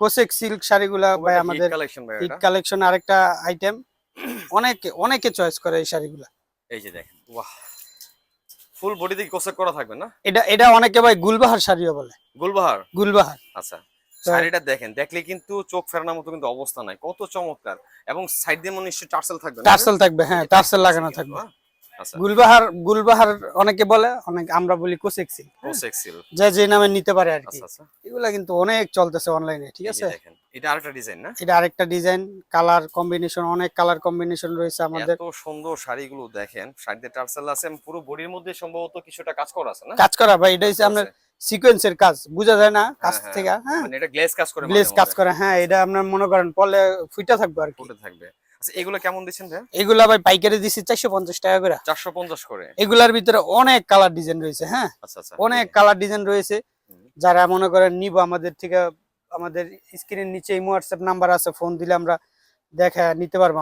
Cosec silk শাড়িগুলা ভাই আমাদের Eid collection আরেকটা আইটেম অনেকে অনেকে চয়েস করে এই শাড়িগুলা। এই যে দেখেন বাহ ফুল বডিতে কোসেক করা থাকবে না? এটা এটা অনেকে ভাই গুলবাহার শাড়িও বলে। গুলবাহার? গুলবাহার। আচ্ছা শাড়িটা দেখেন দেখলে কিন্তু চোখ ফেরানোর মতো কিন্তু অবস্থা নাই। কত চমৎকার। এবং সাইড দিয়ে মনে নিশ্চয়ই টার্সেল থাকবে টার্সেল থাকবে হ্যাঁ টার্সেল লাগানো থাকবে। গুলবাহার গুলবাহার অনেকে বলে অনেক আমরা বলি কোসেক সিল্ক। কোসেক সিল যে যে নামে নিতে পারে আর কি। আচ্ছা আচ্ছা। এগুলা কিন্তু অনেক চলতেছে অনলাইনে ঠিক আছে? দেখেন এটা আরেকটা ডিজাইন না? এটা আরেকটা ডিজাইন কালার কম্বিনেশন অনেক কালার কম্বিনেশন রয়েছে আমাদের। এত সুন্দর শাড়িগুলো দেখেন টার্সেল আছে পুরো বডির মধ্যে সম্ভবত কিছুটা কাজ করা আছে না? কাজ করা ভাই এটা হচ্ছে আপনার সিকোয়েন্সের কাজ বোঝা যায় না কাজ হ্যাঁ, থেকে হ্যাঁ? মানে এটা গ্লেজ কাজ করে গ্লেজ কাজ করে হ্যাঁ এটা আপনার মনে করেন পলে ফুইটা থাকবে আর কি। ফুটে থাকবে। আচ্ছা এগুলো কেমন দিচ্ছেন ভাই? এগুলো ভাই পাইকারি দিছি চারশো পঞ্চাশ টাকা করে। চারশো পঞ্চাশ করে। এগুলার ভিতরে অনেক কালার ডিজাইন রয়েছে হ্যাঁ? আচ্ছা আচ্ছা। অনেক কালার ডিজাইন রয়েছে। যারা মনে করেন নিব আমাদের থেকে আমাদের স্ক্রিনের নিচে ইমো হোয়াটসঅ্যাপ নাম্বার আছে ফোন দিলে আমরা দেখা নিতে পারব।